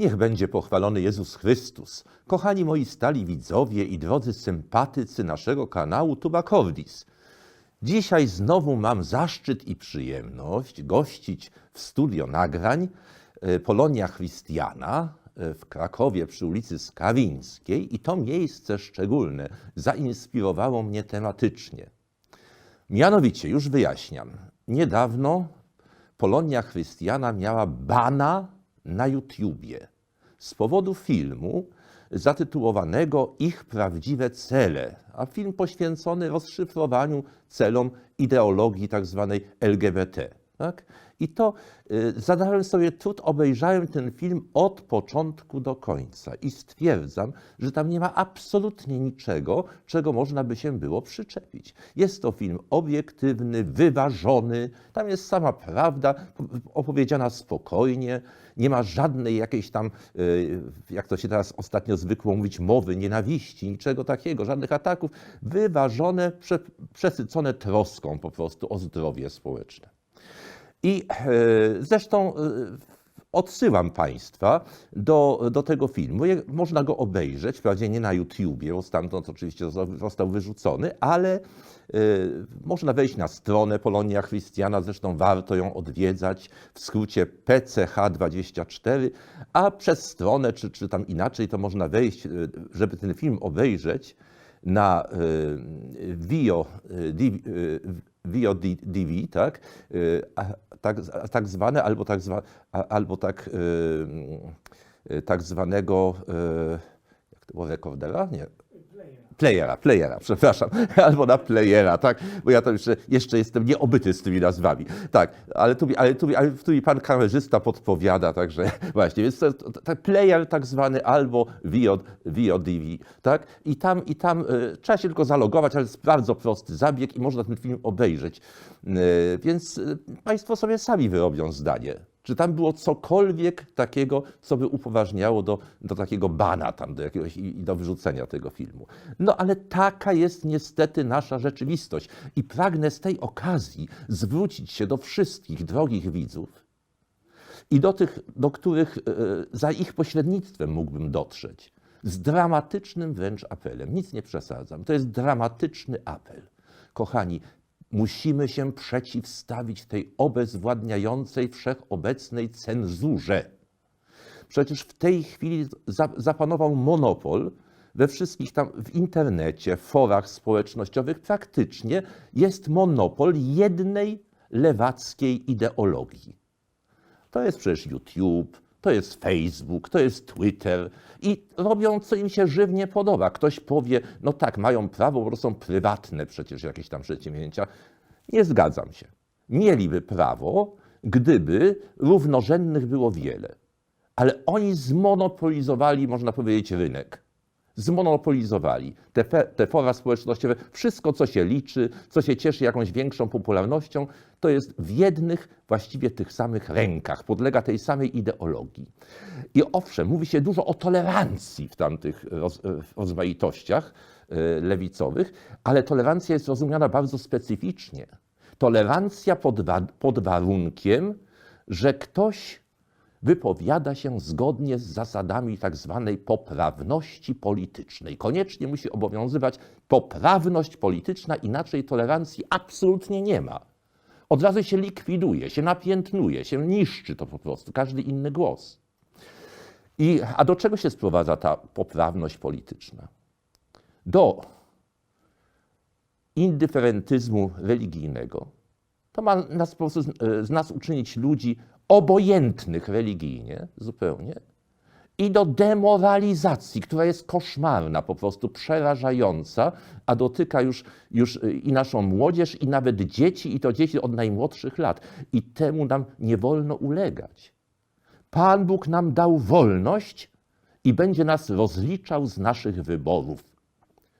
Niech będzie pochwalony Jezus Chrystus. Kochani moi stali widzowie i drodzy sympatycy naszego kanału Tubakordis. Dzisiaj znowu mam zaszczyt i przyjemność gościć w studio nagrań e, Polonia Christiana e, w Krakowie przy ulicy Skawińskiej i to miejsce szczególne zainspirowało mnie tematycznie. Mianowicie, już wyjaśniam, niedawno Polonia Chrystiana miała bana na YouTubie z powodu filmu zatytułowanego Ich prawdziwe cele, a film poświęcony rozszyfrowaniu celom ideologii tzw. LGBT. Tak? I to y, zadałem sobie trud, obejrzałem ten film od początku do końca i stwierdzam, że tam nie ma absolutnie niczego, czego można by się było przyczepić. Jest to film obiektywny, wyważony, tam jest sama prawda opowiedziana spokojnie, nie ma żadnej jakiejś tam, y, jak to się teraz ostatnio zwykło mówić, mowy nienawiści, niczego takiego, żadnych ataków, wyważone, prze, przesycone troską po prostu o zdrowie społeczne. I e, zresztą e, odsyłam Państwa do, do tego filmu. Można go obejrzeć, wprawdzie nie na YouTubie, bo stamtąd oczywiście zosta- został wyrzucony, ale e, można wejść na stronę Polonia Christiana, zresztą warto ją odwiedzać, w skrócie PCH24, a przez stronę, czy, czy tam inaczej, to można wejść, żeby ten film obejrzeć na Vio, DV, y, Vio D- DV, tak, y, tak, tak zwane, albo tak, zwa, albo tak, y, y, tak zwanego, jak to było, rekordera? Nie. Playera, playera, przepraszam, albo na playera, tak, bo ja tam jeszcze, jeszcze jestem nieobyty z tymi nazwami, tak, ale tu, mi- ale tu, mi- ale tu mi pan kamerzysta podpowiada, także właśnie, więc to, to, to player tak zwany albo VOD, VODV, tak, i tam, i tam y, trzeba się tylko zalogować, ale jest bardzo prosty zabieg i można ten film obejrzeć, y, więc y, państwo sobie sami wyrobią zdanie. Czy tam było cokolwiek takiego, co by upoważniało do, do takiego bana tam, do jakiegoś, i i do wyrzucenia tego filmu? No ale taka jest niestety nasza rzeczywistość. I pragnę z tej okazji zwrócić się do wszystkich drogich widzów i do tych, do których e, za ich pośrednictwem mógłbym dotrzeć. Z dramatycznym wręcz apelem. Nic nie przesadzam. To jest dramatyczny apel. Kochani, musimy się przeciwstawić tej obezwładniającej, wszechobecnej cenzurze. Przecież w tej chwili za, zapanował monopol we wszystkich tam, w internecie, forach społecznościowych, praktycznie jest monopol jednej lewackiej ideologii. To jest przecież YouTube, to jest Facebook, to jest Twitter i robią, co im się żywnie podoba. Ktoś powie, no tak, mają prawo, bo są prywatne przecież jakieś tam przedsięwzięcia. Nie zgadzam się. Mieliby prawo, gdyby równorzędnych było wiele. Ale oni zmonopolizowali, można powiedzieć, rynek. Zmonopolizowali te, fe- te fora społecznościowe. Wszystko, co się liczy, co się cieszy jakąś większą popularnością, to jest w jednych, właściwie tych samych rękach, podlega tej samej ideologii. I owszem, mówi się dużo o tolerancji w tamtych roz, rozmaitościach e, lewicowych, ale tolerancja jest rozumiana bardzo specyficznie. Tolerancja pod, pod warunkiem, że ktoś wypowiada się zgodnie z zasadami tak zwanej poprawności politycznej. Koniecznie musi obowiązywać poprawność polityczna, inaczej tolerancji absolutnie nie ma. Od razu się likwiduje, się napiętnuje, się niszczy to po prostu, każdy inny głos. I, a do czego się sprowadza ta poprawność polityczna? Do indyferentyzmu religijnego. To ma nas po prostu z, z nas uczynić ludzi obojętnych religijnie, zupełnie, i do demoralizacji, która jest koszmarna, po prostu przerażająca, a dotyka już, już i naszą młodzież, i nawet dzieci, i to dzieci od najmłodszych lat. I temu nam nie wolno ulegać. Pan Bóg nam dał wolność i będzie nas rozliczał z naszych wyborów.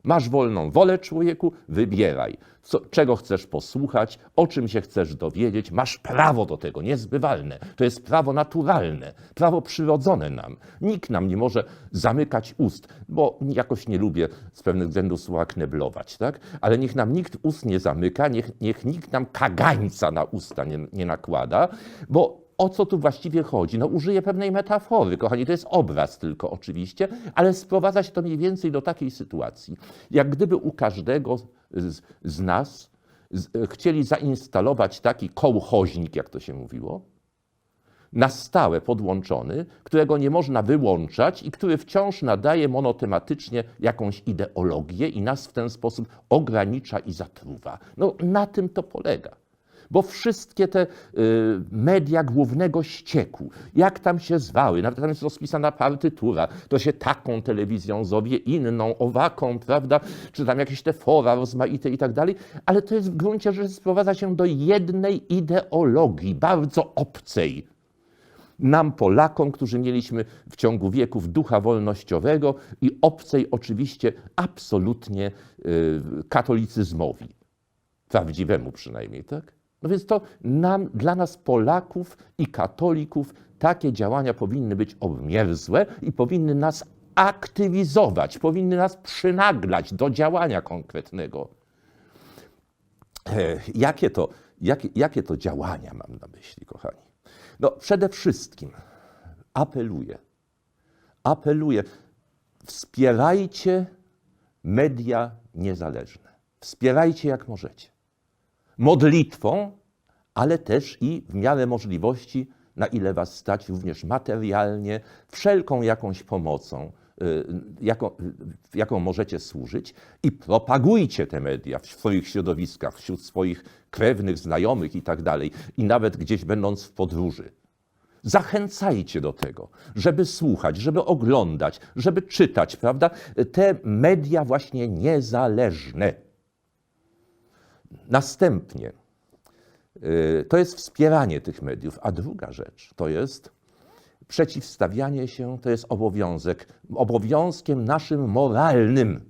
Masz wolną wolę, człowieku, wybieraj, co, czego chcesz posłuchać, o czym się chcesz dowiedzieć. Masz prawo do tego, niezbywalne. To jest prawo naturalne, prawo przyrodzone nam. Nikt nam nie może zamykać ust, bo jakoś nie lubię z pewnych względów słowa kneblować, tak? Ale niech nam nikt ust nie zamyka, niech, niech nikt nam kagańca na usta nie, nie nakłada, bo o co tu właściwie chodzi? No użyję pewnej metafory, kochani, to jest obraz tylko oczywiście, ale sprowadza się to mniej więcej do takiej sytuacji, jak gdyby u każdego z, z nas z, chcieli zainstalować taki kołchoźnik, jak to się mówiło, na stałe podłączony, którego nie można wyłączać i który wciąż nadaje monotematycznie jakąś ideologię i nas w ten sposób ogranicza i zatruwa. No na tym to polega. Bo wszystkie te y, media głównego ścieku, jak tam się zwały, nawet tam jest rozpisana partytura, to się taką telewizją zowie, inną, owaką, prawda, czy tam jakieś te fora rozmaite i tak dalej, ale to jest w gruncie rzeczy sprowadza się do jednej ideologii, bardzo obcej, nam, Polakom, którzy mieliśmy w ciągu wieków ducha wolnościowego i obcej oczywiście absolutnie y, katolicyzmowi. Prawdziwemu przynajmniej, tak? No więc to nam, dla nas Polaków i katolików takie działania powinny być obmierzłe i powinny nas aktywizować, powinny nas przynaglać do działania konkretnego. E, Jakie to, jakie, jakie to działania mam na myśli, kochani? No, przede wszystkim apeluję, apeluję, wspierajcie media niezależne. Wspierajcie jak możecie. Modlitwą, ale też i w miarę możliwości, na ile was stać również materialnie, wszelką jakąś pomocą, y, jaką, jaką możecie służyć i propagujcie te media w swoich środowiskach, wśród swoich krewnych, znajomych i tak dalej, i nawet gdzieś będąc w podróży. Zachęcajcie do tego, żeby słuchać, żeby oglądać, żeby czytać, prawda? Te media właśnie niezależne. Następnie y, to jest wspieranie tych mediów, a druga rzecz to jest przeciwstawianie się, to jest obowiązek, obowiązkiem naszym moralnym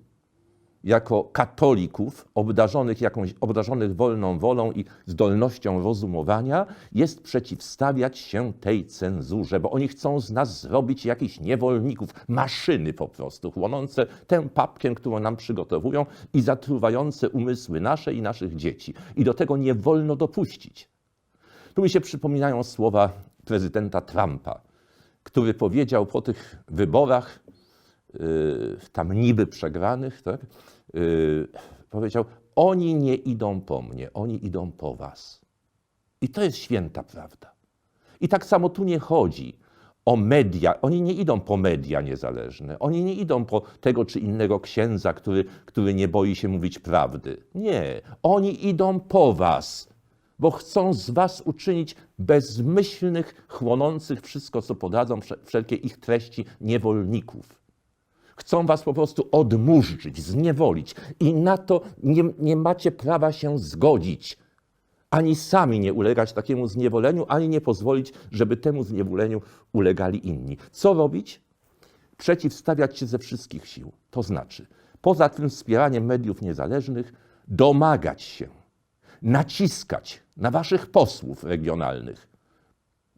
jako katolików obdarzonych, jakąś, obdarzonych wolną wolą i zdolnością rozumowania, jest przeciwstawiać się tej cenzurze, bo oni chcą z nas zrobić jakichś niewolników, maszyny po prostu, chłonące tę papkę, którą nam przygotowują i zatruwające umysły nasze i naszych dzieci. I do tego nie wolno dopuścić. Tu mi się przypominają słowa prezydenta Trumpa, który powiedział po tych wyborach, tam niby przegranych, tak? y, powiedział: Oni nie idą po mnie, oni idą po was. I to jest święta prawda. I tak samo tu nie chodzi o media. Oni nie idą po media niezależne. Oni nie idą po tego czy innego księdza, który, który nie boi się mówić prawdy. Nie. Oni idą po was, bo chcą z was uczynić bezmyślnych, chłonących wszystko, co podadzą, wszelkie ich treści niewolników. Chcą was po prostu odmurzyć, zniewolić i na to nie, nie macie prawa się zgodzić. Ani sami nie ulegać takiemu zniewoleniu, ani nie pozwolić, żeby temu zniewoleniu ulegali inni. Co robić? Przeciwstawiać się ze wszystkich sił. To znaczy, poza tym wspieraniem mediów niezależnych, domagać się, naciskać na waszych posłów regionalnych,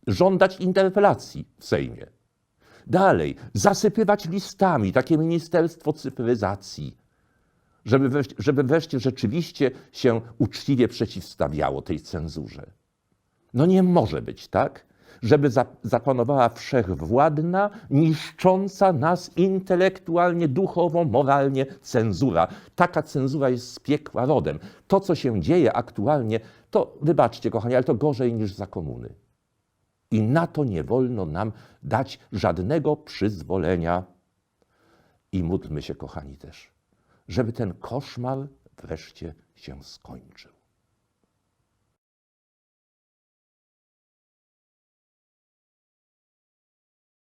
żądać interpelacji w Sejmie Dalej, zasypywać listami takie Ministerstwo Cyfryzacji, żeby żeby wreszcie rzeczywiście się uczciwie przeciwstawiało tej cenzurze. No nie może być tak, żeby zapanowała wszechwładna, niszcząca nas intelektualnie, duchowo, moralnie cenzura. Taka cenzura jest z piekła rodem. To, co się dzieje aktualnie, to wybaczcie, kochani, ale to gorzej niż za komuny. I na to nie wolno nam dać żadnego przyzwolenia. I módlmy się, kochani, też, żeby ten koszmar wreszcie się skończył.